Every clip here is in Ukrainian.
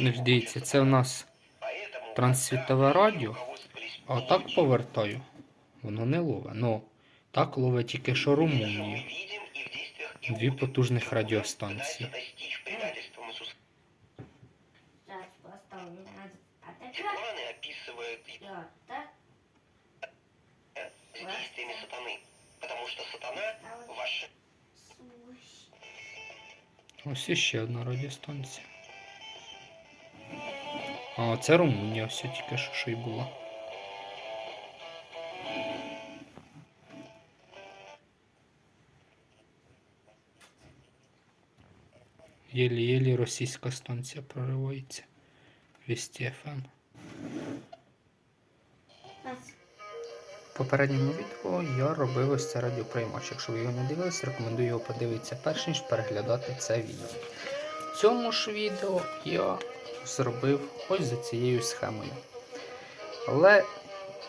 Ну, ж це у нас трансвітове радіо, а отак повертаю. Воно не лове. Ну, так лове тільки що Румунію. Дві потужних радіостанції. Зараз поставлю на а А, це Румунія, ось тільки що, що й була. Єлі-єлі російська станція проривається. Вісті ФМ. В попередньому відео я робив ось це радіоприймач. Якщо ви його не дивились, рекомендую його подивитися перш ніж переглядати це відео. В цьому ж відео я зробив ось за цією схемою. Але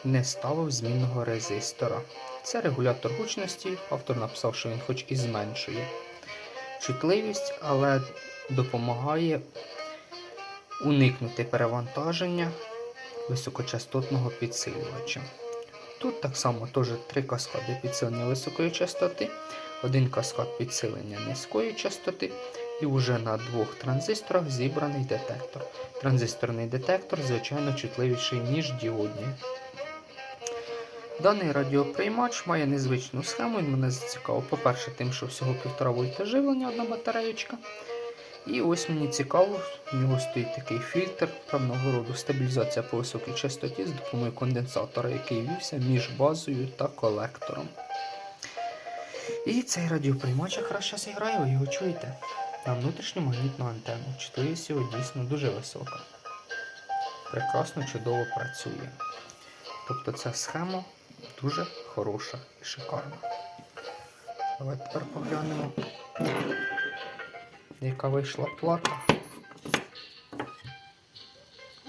не ставив змінного резистора. Це регулятор гучності. Автор написав, що він хоч і зменшує чутливість, але допомагає уникнути перевантаження високочастотного підсилювача. Тут так само теж три каскади підсилення високої частоти, один каскад підсилення низької частоти, і вже на двох транзисторах зібраний детектор. Транзисторний детектор, звичайно, чутливіший, ніж діодні. Даний радіоприймач має незвичну схему, він мене зацікавив. По-перше, тим, що всього 1,5 вольта живлення, одна батареєчка. І ось мені цікаво, в нього стоїть такий фільтр певного роду стабілізація по високій частоті з допомогою конденсатора, який вівся між базою та колектором. І цей радіоприймач якраз зараз грає, ви його чуєте на внутрішню магнітну антенну. Чутливість його дійсно дуже висока. Прекрасно, чудово працює. Тобто ця схема дуже хороша і шикарна. Давайте тепер поглянемо яка вийшла плата.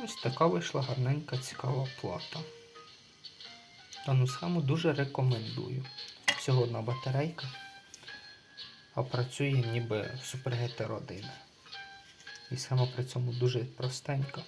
Ось така вийшла гарненька, цікава плата. Дану схему дуже рекомендую. Всього одна батарейка, а працює ніби супергетер 1. І схема при цьому дуже простенька.